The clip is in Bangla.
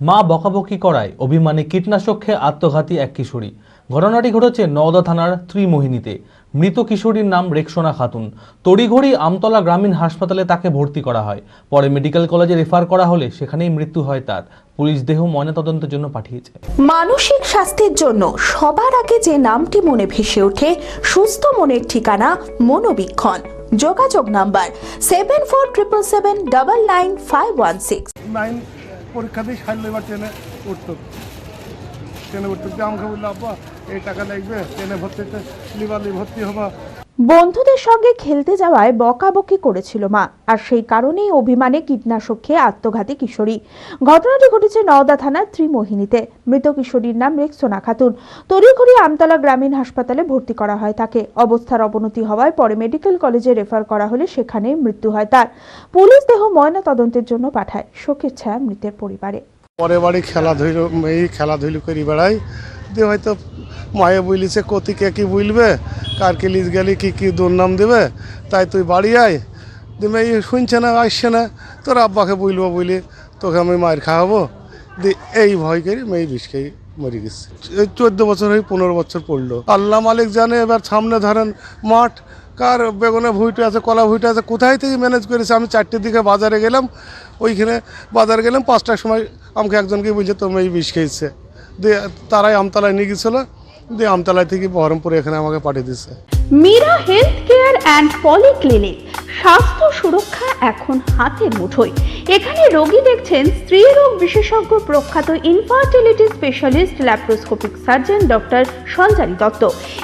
মা বকাবকি করায় অভিমানে কীটনাশক খেয়ে আত্মঘাতী এক কিশোরী। ঘটনাটি ঘটেছে নওদা থানার ত্রিমোহিনীতে। মৃত কিশোরীর নাম রেক্সোনা খাতুন। তড়িঘড়ি আমতলা গ্রামীণ হাসপাতালে তাকে ভর্তি করা হয়। পরে মেডিকেল কলেজে রেফার করা হলে সেখানেই মৃত্যু হয় তার। পুলিশ দেহ ময়নাতদন্তের জন্য পাঠিয়েছে। মানসিক স্বাস্থ্যের জন্য সবার আগে যে নামটি মনে ভেসে ওঠে সুস্থ মনের ঠিকানা মনোবীক্ষণ। যোগাযোগ number seven four triple seven double nine five one six. Nine পরীক্ষা দিয়ে সারলে এবার ট্রেনে উঠতো ট্রেনে উঠতো দিয়ে আমাকে বলল, আব্বা, এই টাকা লাগবে, ট্রেনে ভর্তিতে লিবালি ভর্তি হবা। বন্ধুদের সঙ্গে খেলতে যাওয়ায় বকাবকি করেছিল মা, আর সেই কারণেই অভিমানে কীটনাশক খেয়ে আত্মঘাতী কিশোরী। ঘটনাটি ঘটেছে নওদা থানার ত্রিমোহিনীতে। মৃত কিশোরীর নাম রেক্সোনা খাতুন। তড়িঘড়ি আমতলা গ্রামীণ হাসপাতালে ভর্তি করা হয় তাকে। অবস্থার অবনতি হওয়ায় পরে মেডিকেল কলেজে রেফার করা হলে সেখানেই মৃত্যু হয় তার। পুলিশ দেহ ময়না তদন্তের জন্য পাঠায়। শোকের ছায়া মৃতের পরিবারে। পরে বাড়ি খেলাধুলো, এই খেলাধুলো করি বেড়াই। দিয়ে হয়তো মায়ে বলিছে, কতি কে কি বলবে? কার কে লিজ গেলে, কি কি দুর্নাম দেবে? তাই তুই বাড়ি আয়। দিয়ে মেয়ে শুনছে না, আসছে না। তোর আব্বাকে বলব বলি, তোকে আমি মায়ের খাওয়াবো। দিয়ে এই ভয় করি মেয়ে বিষ খেয়ে মরে গেছে। এই চোদ্দ বছর হয়ে পনেরো বছর পড়ল। আল্লাহ মালিক জানে, এবার সামনে ধরেন মাঠ, কার বেগুনে ভুইটা আছে, কলা ভুইটা আছে, কোথায় থেকে ম্যানেজ করেছে? আমি চারটের দিকে বাজারে গেলাম, ওইখানে বাজারে গেলাম, পাঁচটার সময় আমাকে একজনকে বলছে, তোর মেয়ে বিষ খেয়েছে। দিয়ে তারাই আমতলায় নিয়ে গেছিল। দিয়ে আমতলা থেকে বহরমপুরে এখানে আমাকে পাঠিয়ে দিচ্ছে Meera health care and polyclinic স্বাস্থ্য সুরক্ষা এখন হাতের মুঠোয়। এখানে রোগী দেখছেন স্ত্রী রোগ বিশেষজ্ঞ প্রখ্যাত infertility specialist laparoscopic surgeon doctor Sanchari Dutta.